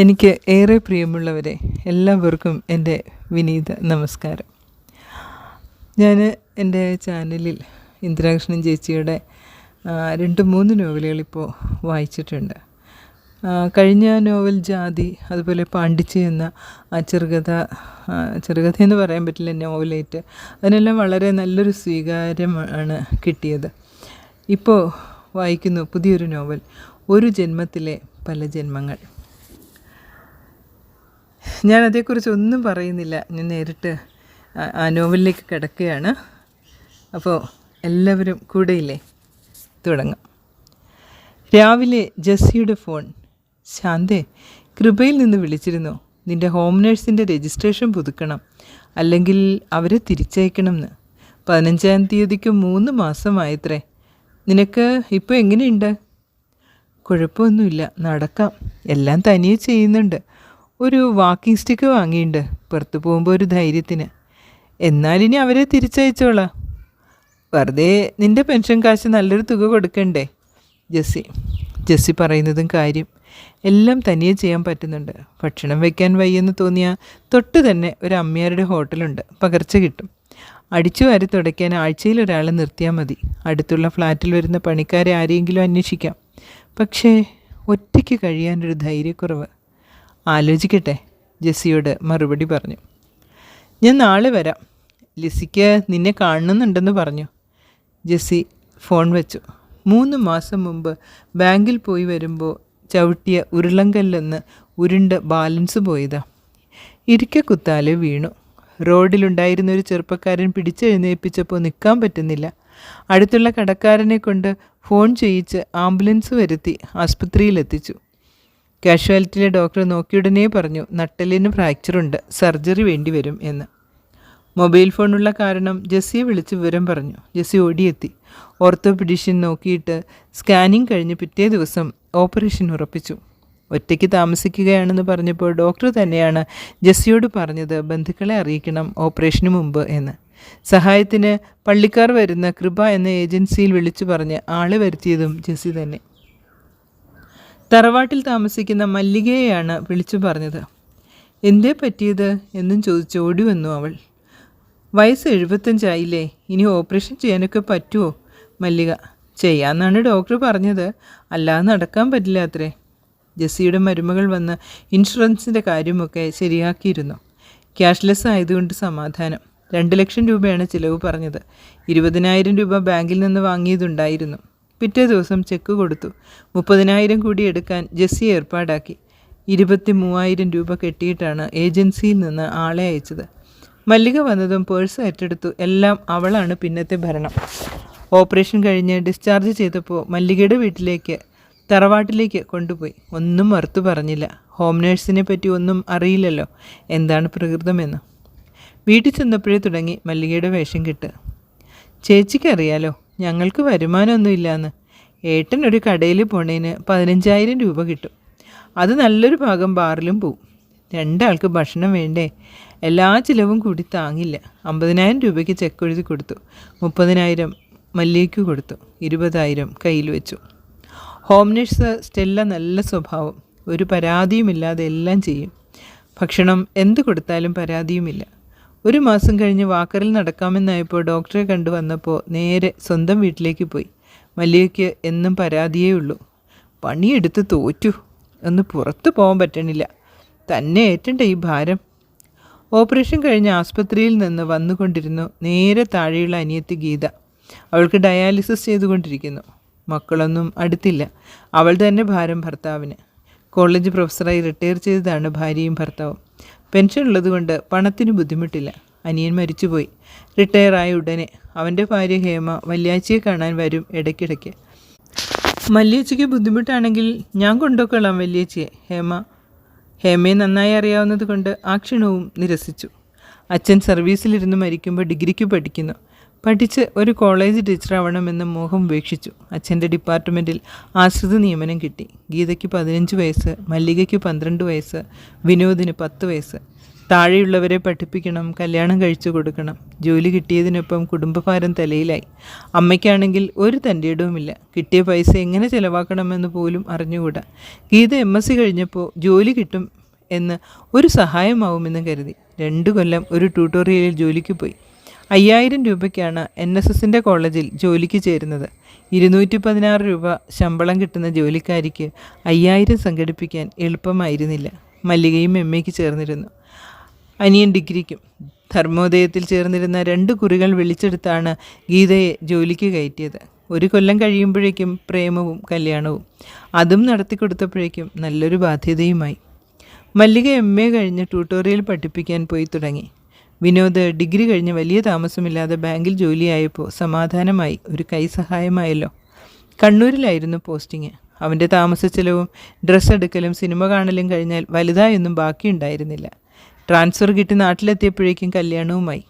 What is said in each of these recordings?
എനിക്ക് ഏറെ പ്രിയമുള്ളവരെ എല്ലാവർക്കും എന്റെ വിനീത നമസ്കാരം. ഞാൻ എന്റെ ചാനലിൽ ഇന്ദിരാകൃഷ്ണൻ ചേച്ചിയുടെ രണ്ട് മൂന്ന് നോവലുകൾ ഇപ്പോൾ വായിച്ചിട്ടുണ്ട്. കഴിഞ്ഞ നോവൽ ജാതി അതുപോലെ പാണ്ഡിച്ചി എന്ന ആ ചെറുകഥ ചെറുകഥ എന്ന് പറയാൻ പറ്റില്ല നോവലേറ്റ് അതിനെല്ലാം വളരെ നല്ലൊരു സ്വീകാര്യമാണ് കിട്ടിയത്. ഇപ്പോൾ വായിക്കുന്നു പുതിയൊരു നോവൽ ഒരു ജന്മത്തിലെ പല ജന്മങ്ങൾ. ഞാൻ അതേക്കുറിച്ച് ഒന്നും പറയുന്നില്ല. ഞാൻ നേരിട്ട് ആ- നോവലിലേക്ക് കിടക്കുകയാണ്. അപ്പോൾ എല്ലാവരും കൂടെയില്ലേ? തുടങ്ങാം. രാവിലെ ജസ്സിയുടെ ഫോൺ. ശാന്തേ കൃപയിൽ നിന്ന് വിളിച്ചിരുന്നു. നിന്റെ ഹോം നേഴ്സിന്റെ രജിസ്ട്രേഷൻ പുതുക്കണം. അല്ലെങ്കിൽ അവരെ തിരിച്ചയക്കണം എന്ന് പതിനഞ്ചാം തീയതിക്ക് മൂന്ന് മാസമായത്രേ. നിനക്ക് ഇപ്പോൾ എങ്ങനെയുണ്ട്? കുഴപ്പമൊന്നുമില്ല. നടക്കാം. എല്ലാം തനിയെ ചെയ്യുന്നുണ്ട്. ഒരു വാക്കിംഗ് സ്റ്റിക്ക് വാങ്ങിയിട്ടുണ്ട് പുറത്ത് പോകുമ്പോൾ ഒരു ധൈര്യത്തിന്. എന്നാലിനി അവരെ തിരിച്ചയച്ചോളാം. വെറുതെ നിന്റെ പെൻഷൻ കാശ് നല്ലൊരു തുക കൊടുക്കണ്ടേ? ജസ്സി ജസ്സി പറയുന്നതും കാര്യം എല്ലാം തനിയെ ചെയ്യാൻ പറ്റുന്നുണ്ട്. ഭക്ഷണം വയ്ക്കാൻ വയ്യെന്ന് തോന്നിയാൽ തൊട്ട് തന്നെ ഒരു അമ്മയാരുടെ ഹോട്ടലുണ്ട്. പകർച്ച കിട്ടും. അടിച്ചു വാരി തുടയ്ക്കാൻ ആഴ്ചയിൽ ഒരാളെ നിർത്തിയാൽ മതി. അടുത്തുള്ള ഫ്ലാറ്റിൽ വരുന്ന പണിക്കാരെ ആരെയെങ്കിലും അന്വേഷിക്കാം. പക്ഷേ ഒറ്റയ്ക്ക് കഴിയാനൊരു ധൈര്യക്കുറവ്. ആലോചിക്കട്ടെ ജെസ്സിയോട് മറുപടി പറഞ്ഞു. ഞാൻ നാളെ വരാം. ലിസിക്ക് നിന്നെ കാണുന്നുണ്ടെന്ന് പറഞ്ഞു. ജെസ്സി ഫോൺ വെച്ചു. മൂന്ന് മാസം മുമ്പ് ബാങ്കിൽ പോയി വരുമ്പോൾ ചവിട്ടിയ ഉരുളങ്കല്ലെന്ന് ഉരുണ്ട് ബാലൻസ് പോയതാ. ഇരിക്ക കുത്താലെ വീണു. റോഡിലുണ്ടായിരുന്ന ഒരു ചെറുപ്പക്കാരൻ പിടിച്ചെഴുന്നേൽപ്പിച്ചപ്പോൾ നിൽക്കാൻ പറ്റുന്നില്ല. അടുത്തുള്ള കടക്കാരനെ കൊണ്ട് ഫോൺ ചെയ്യിച്ച് ആംബുലൻസ് വരുത്തി ആസ്പത്രിയിലെത്തിച്ചു. കാഷ്വാലിറ്റിയിലെ ഡോക്ടർ നോക്കിയുടനെ പറഞ്ഞു നട്ടലിന് ഫ്രാക്ചറുണ്ട് സർജറി വേണ്ടിവരും എന്ന്. മൊബൈൽ ഫോണുള്ള കാരണം ജെസ്സിയെ വിളിച്ച് വിവരം പറഞ്ഞു. ജെസ്സി ഓടിയെത്തി. ഓർത്തോപിഡീഷ്യൻ നോക്കിയിട്ട് സ്കാനിങ് കഴിഞ്ഞ് പിറ്റേ ദിവസം ഓപ്പറേഷൻ ഉറപ്പിച്ചു. ഒറ്റയ്ക്ക് താമസിക്കുകയാണെന്ന് പറഞ്ഞപ്പോൾ ഡോക്ടർ തന്നെയാണ് ജെസ്സിയോട് പറഞ്ഞത് ബന്ധുക്കളെ അറിയിക്കണം ഓപ്പറേഷന് മുമ്പ് എന്ന്. സഹായത്തിന് പള്ളിക്കാർ വരുന്ന കൃപ എന്ന ഏജൻസിയിൽ വിളിച്ചു പറഞ്ഞ് ആളെ വരുത്തിയതും ജെസ്സി തന്നെ. തറവാട്ടിൽ താമസിക്കുന്ന മല്ലികയെയാണ് വിളിച്ചു പറഞ്ഞത്. എന്തേ പറ്റിയത്? എന്നും ചോദിച്ച് ഓടി വന്നു അവൾ. വയസ്സ് എഴുപത്തഞ്ചായില്ലേ. ഇനി ഓപ്പറേഷൻ ചെയ്യാനൊക്കെ പറ്റുമോ മല്ലിക. ചെയ്യാമെന്നാണ് ഡോക്ടർ പറഞ്ഞത്. അല്ലാതെ നടക്കാൻ പറ്റില്ല അത്രേ. ജെസ്സിയുടെ മരുമകൾ വന്ന് ഇൻഷുറൻസിന്റെ കാര്യമൊക്കെ ശരിയാക്കിയിരുന്നു. ക്യാഷ്ലെസ് ആയതുകൊണ്ട് സമാധാനം. രണ്ട് ലക്ഷം രൂപയാണ് ചിലവ് പറഞ്ഞത്. ഇരുപതിനായിരം രൂപ ബാങ്കിൽ നിന്ന് വാങ്ങിയതുണ്ടായിരുന്നു. പിറ്റേ ദിവസം ചെക്ക് കൊടുത്തു. മുപ്പതിനായിരം കൂടി എടുക്കാൻ ജെസ്സി ഏർപ്പാടാക്കി. ഇരുപത്തി മൂവായിരം രൂപ കെട്ടിയിട്ടാണ് ഏജൻസിയിൽ നിന്ന് ആളെ അയച്ചത്. മല്ലിക വന്നതും പേഴ്സ് ഏറ്റെടുത്തു. എല്ലാം അവളാണ് പിന്നത്തെ ഭരണം. ഓപ്പറേഷൻ കഴിഞ്ഞ് ഡിസ്ചാർജ് ചെയ്തപ്പോൾ മല്ലികയുടെ വീട്ടിലേക്ക് തറവാട്ടിലേക്ക് കൊണ്ടുപോയി. ഒന്നും മറുത്തു പറഞ്ഞില്ല. ഹോം നേഴ്സിനെ പറ്റി ഒന്നും അറിയില്ലല്ലോ. എന്താണ് പ്രകൃതമെന്ന്. വീട്ടിൽ ചെന്നപ്പോഴേ തുടങ്ങി മല്ലികയുടെ വേഷം കിട്ട്. ചേച്ചിക്ക് അറിയാലോ ഞങ്ങൾക്ക് വരുമാനമൊന്നുമില്ലാന്ന്. ഏട്ടൻ ഒരു കടയിൽ പോണേന് പതിനഞ്ചായിരം രൂപ കിട്ടും. അത് നല്ലൊരു ഭാഗം ബാറിലും പോവും. രണ്ടാൾക്ക് ഭക്ഷണം വേണ്ടേ? എല്ലാ ചിലവും കൂടി താങ്ങില്ല. അമ്പതിനായിരം രൂപയ്ക്ക് ചെക്ക് എഴുതി കൊടുത്തു. മുപ്പതിനായിരം മല്ലിക്ക് കൊടുത്തു. ഇരുപതായിരം കയ്യിൽ വെച്ചു. ഹോം നഴ്സ് സ്റ്റെല്ല നല്ല സ്വഭാവം. ഒരു പരാതിയുമില്ലാതെ എല്ലാം ചെയ്യും. ഭക്ഷണം എന്ത് കൊടുത്താലും പരാതിയുമില്ല. ഒരു മാസം കഴിഞ്ഞ് വാക്കറിൽ നടക്കാമെന്നായപ്പോൾ ഡോക്ടറെ കണ്ടു വന്നപ്പോൾ നേരെ സ്വന്തം വീട്ടിലേക്ക് പോയി. മല്ലികയ്ക്ക് എന്നും പരാതിയേ ഉള്ളൂ പണിയെടുത്ത് തോറ്റു. ഒന്ന് പുറത്തു പോകാൻ പറ്റണില്ല. തന്നെ ഏറ്റണ്ട ഈ ഭാരം? ഓപ്പറേഷൻ കഴിഞ്ഞ് ആസ്പത്രിയിൽ നിന്ന് വന്നുകൊണ്ടിരുന്നു. നേരെ താഴെയുള്ള അനിയത്തി ഗീത. അവൾക്ക് ഡയാലിസിസ് ചെയ്തുകൊണ്ടിരിക്കുന്നു. മക്കളൊന്നും അടുത്തില്ല. അവൾ തന്നെ ഭാരം ഭർത്താവിന്. കോളേജ് പ്രൊഫസറായി റിട്ടയർ ചെയ്തതാണ് ഭാര്യയും ഭർത്താവും. പെൻഷൻ ഉള്ളതുകൊണ്ട് പണത്തിന് ബുദ്ധിമുട്ടില്ല. അനിയൻ മരിച്ചുപോയി. റിട്ടയർ ആയ ഉടനെ അവന്റെ ഭാര്യ ഹേമ വല്യാച്ചിയെ കാണാൻ വരും ഇടയ്ക്കിടയ്ക്ക്. മല്ലിയച്ചിക്ക് ബുദ്ധിമുട്ടാണെങ്കിൽ ഞാൻ കൊണ്ടുപോയിക്കൊള്ളാം വല്യേച്ചിയെ. ഹേമ ഹേമയെ നന്നായി അറിയാവുന്നത് കൊണ്ട് ആ ക്ഷണവും നിരസിച്ചു. അച്ഛൻ സർവീസിലിരുന്ന് മരിക്കുമ്പോൾ ഡിഗ്രിക്ക് പഠിക്കുന്നു. പഠിച്ച് ഒരു കോളേജ് ടീച്ചറാവണമെന്ന് മോഹം ഉപേക്ഷിച്ചു. അച്ഛന്റെ ഡിപ്പാർട്ട്മെന്റിൽ ആശ്രിത നിയമനം കിട്ടി. ഗീതയ്ക്ക് പതിനഞ്ച് വയസ്സ് മല്ലികയ്ക്ക് പന്ത്രണ്ട് വയസ്സ് വിനോദിന് പത്ത് വയസ്സ്. താഴെയുള്ളവരെ പഠിപ്പിക്കണം കല്യാണം കഴിച്ചു കൊടുക്കണം. ജോലി കിട്ടിയതിനൊപ്പം കുടുംബഭാരം തലയിലായി. അമ്മയ്ക്കാണെങ്കിൽ ഒരു തന്റെയിടവുമില്ല. കിട്ടിയ പൈസ എങ്ങനെ ചിലവാക്കണമെന്ന് പോലും അറിഞ്ഞുകൂടാ. ഗീത എം. എസ്. സി. കഴിഞ്ഞപ്പോൾ ജോലി കിട്ടും എന്ന് ഒരു സഹായമാവുമെന്ന് കരുതി. രണ്ടു കൊല്ലം ഒരു ട്യൂട്ടോറിയലിൽ ജോലിക്ക് പോയി. അയ്യായിരം രൂപയ്ക്കാണ് എൻ എസ് എസിന്റെ കോളേജിൽ ജോലിക്ക് ചേരുന്നത്. ഇരുന്നൂറ്റി പതിനാറ് രൂപ ശമ്പളം കിട്ടുന്ന ജോലിക്കാരിക്ക് അയ്യായിരം സംഘടിപ്പിക്കാൻ എളുപ്പമായിരുന്നില്ല. മല്ലികയും എം എക്ക് ചേർന്നിരുന്നു. അനിയൻ ഡിഗ്രിക്കും ധർമ്മോദയത്തിൽ ചേർന്നിരുന്ന രണ്ട് കുറികൾ വിളിച്ചെടുത്താണ് ഗീതയെ ജോലിക്ക് കയറ്റിയത്. ഒരു കൊല്ലം കഴിയുമ്പോഴേക്കും പ്രേമവും കല്യാണവും അതും നടത്തിക്കൊടുത്തപ്പോഴേക്കും നല്ലൊരു ബാധ്യതയുമായി. മല്ലിക എം എ കഴിഞ്ഞ് ട്യൂട്ടോറിയൽ പഠിപ്പിക്കാൻ പോയി തുടങ്ങി. വിനോദ് ഡിഗ്രി കഴിഞ്ഞ് വലിയ താമസമില്ലാതെ ബാങ്കിൽ ജോലിയായപ്പോൾ സമാധാനമായി ഒരു കൈ സഹായമായല്ലോ. കണ്ണൂരിലായിരുന്നു പോസ്റ്റിങ്. അവന്റെ താമസ ചെലവും ഡ്രസ്സ് എടുക്കലും സിനിമ കാണലും കഴിഞ്ഞാൽ വലുതായൊന്നും ബാക്കിയുണ്ടായിരുന്നില്ല. ട്രാൻസ്ഫർ കിട്ടി നാട്ടിലെത്തിയപ്പോഴേക്കും കല്യാണവുമായി.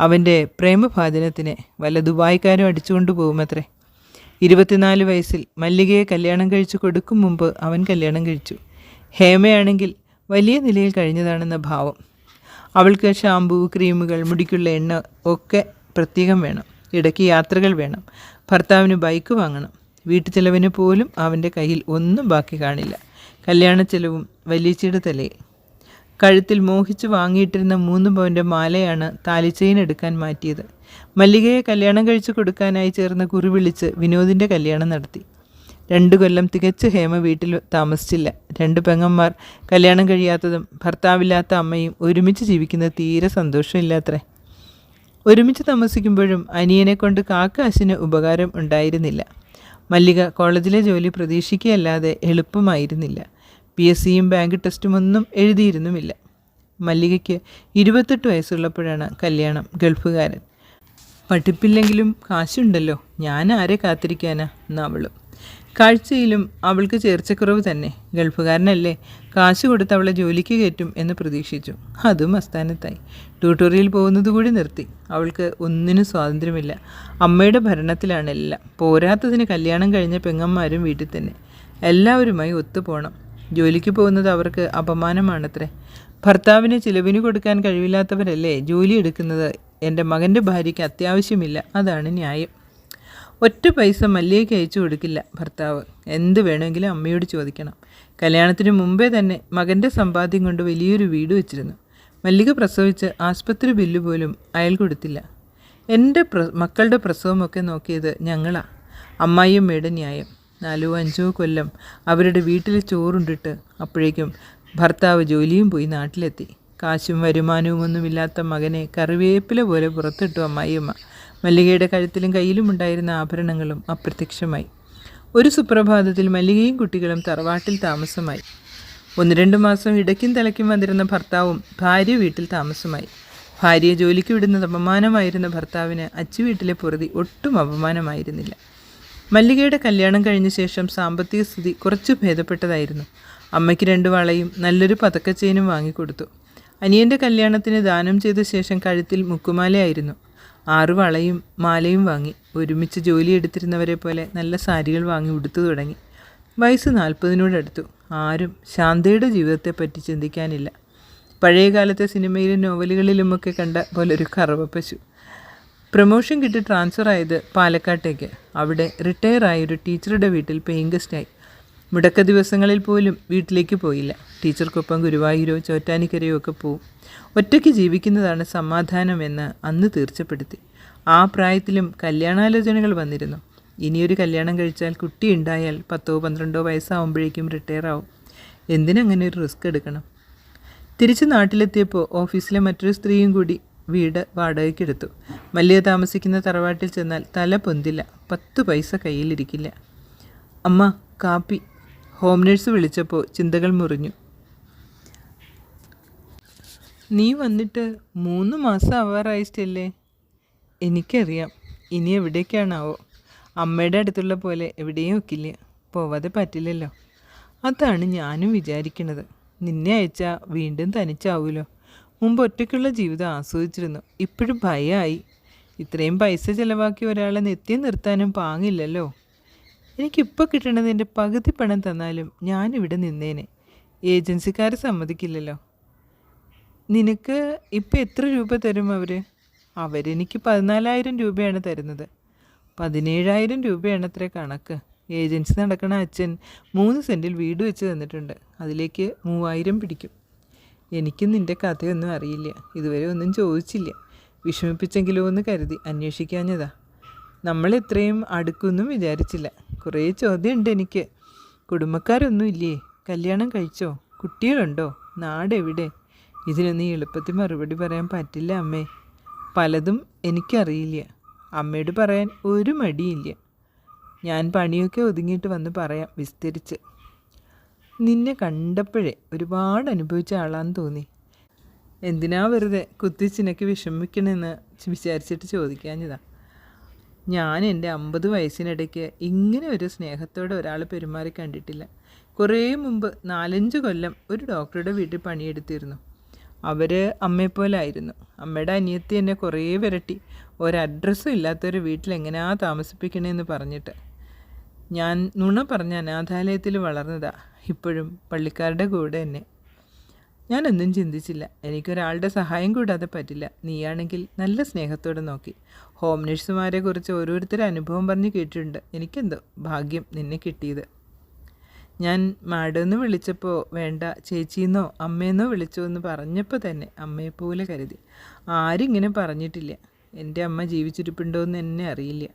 അവന്റെ പ്രേമഭാചനത്തിന് വല്ല ദുബായ്ക്കാരും അടിച്ചുകൊണ്ടു പോകുമത്രേ. ഇരുപത്തിനാല് വയസ്സിൽ മല്ലികയെ കല്യാണം കഴിച്ചു കൊടുക്കും മുമ്പ് അവൻ കല്യാണം കഴിച്ചു. ഹേമയാണെങ്കിൽ വലിയ നിലയിൽ കഴിഞ്ഞതാണെന്ന ഭാവം. അവൾക്ക് ഷാമ്പൂ ക്രീമുകൾ മുടിക്കുള്ള എണ്ണ ഒക്കെ പ്രത്യേകം വേണം. ഇടയ്ക്ക് യാത്രകൾ വേണം. ഭർത്താവിന് ബൈക്ക് വാങ്ങണം. വീട്ടു ചെലവിന് പോലും അവന്റെ കയ്യിൽ ഒന്നും ബാക്കി കാണില്ല. കല്യാണ ചെലവും വലിയച്ചിയുടെ തലയെ കഴുത്തിൽ മോഹിച്ച് വാങ്ങിയിട്ടിരുന്ന മൂന്ന് പവന്റെ മാലയാണ് താലിച്ചെയിൻ എടുക്കാൻ മാറ്റിയത്. മല്ലികയെ കല്യാണം കഴിച്ചു കൊടുക്കാനായി ചേർന്ന കുറി വിളിച്ച് വിനോദിന്റെ കല്യാണം നടത്തി. രണ്ടു കൊല്ലം തികച്ച് ഹേമ വീട്ടിൽ താമസിച്ചില്ല. രണ്ട് പെങ്ങന്മാർ കല്യാണം കഴിയാത്തതും ഭർത്താവില്ലാത്ത അമ്മയും ഒരുമിച്ച് ജീവിക്കുന്ന തീരെ സന്തോഷമില്ലാത്രേ. ഒരുമിച്ച് താമസിക്കുമ്പോഴും അനിയനെ കൊണ്ട് കാക്കാശിന് ഉപകാരം ഉണ്ടായിരുന്നില്ല. മല്ലിക കോളേജിലെ ജോലി പ്രതീക്ഷിക്കുകയല്ലാതെ എളുപ്പമായിരുന്നില്ല. പി എസ് സിയും ബാങ്ക് ടെസ്റ്റും ഒന്നും എഴുതിയിരുന്നുമില്ല. മല്ലികയ്ക്ക് ഇരുപത്തെട്ട് വയസ്സുള്ളപ്പോഴാണ് കല്യാണം ഗൾഫുകാരൻ. പഠിപ്പില്ലെങ്കിലും കാശുണ്ടല്ലോ. ഞാൻ ആരെ കാത്തിരിക്കാനാ? എന്നവളും കാഴ്ചയിലും അവൾക്ക് ചേർച്ചക്കുറവ് തന്നെ. ഗൾഫുകാരനല്ലേ? കാശ് കൊടുത്ത് അവളെ ജോലിക്ക് കയറ്റും എന്ന് പ്രതീക്ഷിച്ചു. അതും അസ്ഥാനത്തായി. ട്യൂട്ടോറിയൽ പോകുന്നത് കൂടി നിർത്തി. അവൾക്ക് ഒന്നിനും സ്വാതന്ത്ര്യമില്ല. അമ്മയുടെ ഭരണത്തിലാണ് എല്ലാം. പോരാത്തതിന് കല്യാണം കഴിഞ്ഞ പെങ്ങന്മാരും വീട്ടിൽ തന്നെ. എല്ലാവരുമായി ഒത്തുപോകണം ജോലിക്ക് പോകുന്നത് അവർക്ക് അപമാനമാണത്രേ. ഭർത്താവിന് ചിലവിന് കൊടുക്കാൻ കഴിവില്ലാത്തവരല്ലേ ജോലി എടുക്കുന്നത്? എന്റെ മകന്റെ ഭാര്യയ്ക്ക് അത്യാവശ്യമില്ല. അതാണ് ന്യായം. ഒറ്റ പൈസ മല്ലിയയ്ക്ക് അയച്ചു കൊടുക്കില്ല ഭർത്താവ്. എന്ത് വേണമെങ്കിലും അമ്മയോട് ചോദിക്കണം. കല്യാണത്തിന് മുമ്പേ തന്നെ മകന്റെ സമ്പാദ്യം കൊണ്ട് വലിയൊരു വീട് വെച്ചിരുന്നു. മല്ലിക പ്രസവിച്ച് ആസ്പത്രി ബില്ല് പോലും അയാൾ കൊടുത്തില്ല. എന്റെ പ്ര മക്കളുടെ പ്രസവമൊക്കെ നോക്കിയത് ഞങ്ങളാ. അമ്മായിയമ്മയുടെ ന്യായം. നാലോ അഞ്ചോ കൊല്ലം അവരുടെ വീട്ടിൽ ചോറുണ്ടിട്ട് അപ്പോഴേക്കും ഭർത്താവ് ജോലിയും പോയി നാട്ടിലെത്തി. കാശും വരുമാനവും ഒന്നുമില്ലാത്ത മകനെ കറിവേപ്പില പോലെ പുറത്തിട്ടു അമ്മായിയമ്മ. മല്ലികയുടെ കഴുത്തിലും കയ്യിലും ഉണ്ടായിരുന്ന ആഭരണങ്ങളും അപ്രത്യക്ഷമായി. ഒരു സുപ്രഭാതത്തിൽ മല്ലികയും കുട്ടികളും തറവാട്ടിൽ താമസമായി. ഒന്ന് രണ്ട് മാസം ഇടയ്ക്കും തലയ്ക്കും വന്നിരുന്ന ഭർത്താവും ഭാര്യ വീട്ടിൽ താമസമായി. ഭാര്യയെ ജോലിക്ക് വിടുന്നത് അപമാനമായിരുന്ന ഭർത്താവിന് അച്ചു വീട്ടിലെ പൊറുതി ഒട്ടും അപമാനമായിരുന്നില്ല. മല്ലികയുടെ കല്യാണം കഴിഞ്ഞ ശേഷം സാമ്പത്തിക സ്ഥിതി കുറച്ച് ഭേദപ്പെട്ടതായിരുന്നു. അമ്മയ്ക്ക് രണ്ട് വളയും നല്ലൊരു പതക്കച്ചെയിനും വാങ്ങിക്കൊടുത്തു. അനിയന്റെ കല്യാണത്തിന് ദാനം ചെയ്ത ശേഷം കഴുത്തിൽ മുക്കുമാലയായിരുന്നു. ആറു വളയും മാലയും വാങ്ങി. ഒരുമിച്ച് ജോലി എടുത്തിരുന്നവരെ പോലെ നല്ല സാരികൾ വാങ്ങി ഉടുത്തു തുടങ്ങി. വയസ്സ് നാൽപ്പതിനോടടുത്തു. ആരും ശാന്തയുടെ ജീവിതത്തെപ്പറ്റി ചിന്തിക്കാനില്ല. പഴയകാലത്തെ സിനിമയിലും നോവലുകളിലുമൊക്കെ കണ്ട പോലൊരു പശു പ്രൊമോഷൻ കിട്ടി ട്രാൻസ്ഫർ ആയത് പാലക്കാട്ടേക്ക്. അവിടെ റിട്ടയർ ആയ ഒരു ടീച്ചറുടെ വീട്ടിൽ പെയിങ് ഗസ്റ്റായി മുടക്ക ദിവസങ്ങളിൽ പോലും വീട്ടിലേക്ക് പോയില്ല. ടീച്ചർക്കൊപ്പം ഗുരുവായൂരോ ചോറ്റാനിക്കരയോ ഒക്കെ പോവും. ഒറ്റയ്ക്ക് ജീവിക്കുന്നതാണ് സമാധാനമെന്ന് അന്ന് തീർച്ചപ്പെടുത്തി. ആ പ്രായത്തിലും കല്യാണാലോചനകൾ വന്നിരുന്നു. ഇനിയൊരു കല്യാണം കഴിച്ചാൽ കുട്ടി ഉണ്ടായാൽ പത്തോ പന്ത്രണ്ടോ വയസ്സാവുമ്പോഴേക്കും റിട്ടയർ ആവും. എന്തിനങ്ങനെ ഒരു റിസ്ക് എടുക്കണം? തിരിച്ച് നാട്ടിലെത്തിയപ്പോൾ ഓഫീസിലെ മറ്റൊരു സ്ത്രീയും കൂടി വീട് വാടകയ്ക്കെടുത്തു. മല്ലിക താമസിക്കുന്ന തറവാട്ടിൽ ചെന്നാൽ തല പൊന്തില്ല. പത്ത് പൈസ കയ്യിലിരിക്കില്ല. അമ്മ കാപ്പി ഹോം നേഴ്സ് വിളിച്ചപ്പോൾ ചിന്തകൾ മുറിഞ്ഞു. നീ വന്നിട്ട് മൂന്ന് മാസം ആവാറായിട്ടല്ലേ? എനിക്കറിയാം. ഇനി എവിടേക്കാണാവോ? അമ്മയുടെ അടുത്തുള്ള പോലെ എവിടെയും ഒക്കില്ല. പോവാതെ പറ്റില്ലല്ലോ. അതാണ് ഞാനും വിചാരിക്കുന്നത് നിന്നെ അയച്ചാൽ വീണ്ടും തനിച്ചാവൂലോ? മുമ്പ് ഒറ്റയ്ക്കുള്ള ജീവിതം ആസ്വദിച്ചിരുന്നു. ഇപ്പോഴും ഭയമായി ഇത്രയും പൈസ ചിലവാക്കി ഒരാളെ നിത്യം നിർത്താനും പാങ്ങില്ലല്ലോ. എനിക്കിപ്പോൾ കിട്ടണതിന്റെ പകുതി പണം തന്നാലും ഞാനിവിടെ നിന്നേനെ. ഏജൻസിക്കാർ സമ്മതിക്കില്ലല്ലോ. നിനക്ക് ഇപ്പം എത്ര രൂപ തരും അവർ അവരെനിക്ക് പതിനാലായിരം രൂപയാണ് തരുന്നത്. പതിനേഴായിരം രൂപയാണ് അത്ര കണക്ക്. ഏജൻസി നടക്കണ അച്ഛൻ മൂന്ന് സെന്റിൽ വീട് വെച്ച് തന്നിട്ടുണ്ട്. അതിലേക്ക് മൂവായിരം പിടിക്കും. എനിക്കും നിന്റെ കഥയൊന്നും അറിയില്ല. ഇതുവരെ ഒന്നും ചോദിച്ചില്ല. വിഷമിപ്പിച്ചെങ്കിലോ എന്ന് കരുതി അന്വേഷിക്കാഞ്ഞതാ. നമ്മൾ ഇത്രയും അടുക്കൊന്നും വിചാരിച്ചില്ല. കുറേ ചോദ്യമുണ്ട് എനിക്ക്. കുടുംബക്കാരൊന്നും ഇല്ലേ? കല്യാണം കഴിച്ചോ? കുട്ടികളുണ്ടോ? നാടെവിടെ? ഇതിനൊന്നും എളുപ്പത്തിൽ മറുപടി പറയാൻ പറ്റില്ല അമ്മേ. പലതും എനിക്കറിയില്ല. അമ്മയോട് പറയാൻ ഒരു മടിയില്ല. ഞാൻ പണിയൊക്കെ ഒതുങ്ങിയിട്ട് വന്ന് പറയാം വിസ്തരിച്ച്. നിന്നെ കണ്ടപ്പോഴേ ഒരുപാട് അനുഭവിച്ച ആളാന്ന് തോന്നി. എന്തിനാ വെറുതെ കുത്തിച്ചിനക്ക് വിഷമിക്കണമെന്ന് വിചാരിച്ചിട്ട് ചോദിക്കാഞ്ഞതാ. ഞാൻ എന്റെ അമ്പത് വയസ്സിനിടയ്ക്ക് ഇങ്ങനെ ഒരു സ്നേഹത്തോടെ ഒരാൾ പെരുമാറി കണ്ടിട്ടില്ല. കുറേ മുമ്പ് നാലഞ്ച് കൊല്ലം ഒരു ഡോക്ടറുടെ വീട്ടിൽ പണിയെടുത്തിരുന്നു. അവർ അമ്മയെപ്പോലായിരുന്നു. അമ്മയുടെ അനിയത്തി എന്നെ കുറേ വിരട്ടി. ഒരഡ്രസ്സും ഇല്ലാത്തൊരു വീട്ടിൽ എങ്ങനെയാ താമസിപ്പിക്കണേന്ന് പറഞ്ഞിട്ട്. ഞാൻ നുണ പറഞ്ഞ അനാഥാലയത്തിൽ വളർന്നതാ. ഇപ്പോഴും പള്ളിക്കാരുടെ കൂടെ തന്നെ ഞാനൊന്നും ചിന്തിച്ചില്ല. എനിക്കൊരാളുടെ സഹായം കൂടാതെ പറ്റില്ല. നീയാണെങ്കിൽ നല്ല സ്നേഹത്തോടെ നോക്കി. ഹോം നഴ്സുമാരെ കുറിച്ച് ഓരോരുത്തർ അനുഭവം പറഞ്ഞ് കേട്ടിട്ടുണ്ട്. എനിക്കെന്തോ ഭാഗ്യം നിന്നെ കിട്ടിയത്. ഞാൻ മാഡെന്ന് വിളിച്ചപ്പോൾ വേണ്ട ചേച്ചിന്നോ അമ്മയെന്നോ വിളിച്ചോ എന്ന് പറഞ്ഞപ്പോൾ തന്നെ അമ്മയെപ്പോലെ കരുതി. ആരും ഇങ്ങനെ പറഞ്ഞിട്ടില്ല. എന്റെ അമ്മ ജീവിച്ചിരിപ്പുണ്ടോ എന്ന് എന്നെ അറിയില്ല.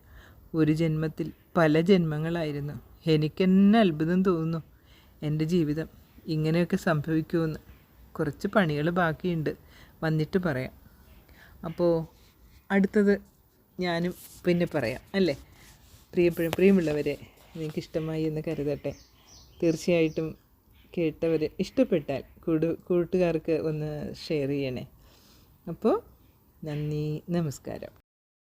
ഒരു ജന്മത്തിൽ പല ജന്മങ്ങളായിരുന്നു. എനിക്കെന്നെ അത്ഭുതം തോന്നുന്നു എന്റെ ജീവിതം ഇങ്ങനെയൊക്കെ സംഭവിക്കുമെന്ന്. കുറച്ച് പണികൾ ബാക്കിയുണ്ട്. വന്നിട്ട് പറയാം. അപ്പോൾ അടുത്തത് ഞാനും പിന്നെ പറയാം അല്ലേ? പ്രിയപ്പെടും പ്രിയമുള്ളവരെ നിങ്ങൾക്ക് ഇഷ്ടമായി എന്ന് കരുതട്ടെ. തീർച്ചയായിട്ടും കേട്ടവർ ഇഷ്ടപ്പെട്ടാൽ കൂടു കൂട്ടുകാർക്ക് ഒന്ന് ഷെയർ ചെയ്യണേ. അപ്പോൾ നന്ദി നമസ്കാരം.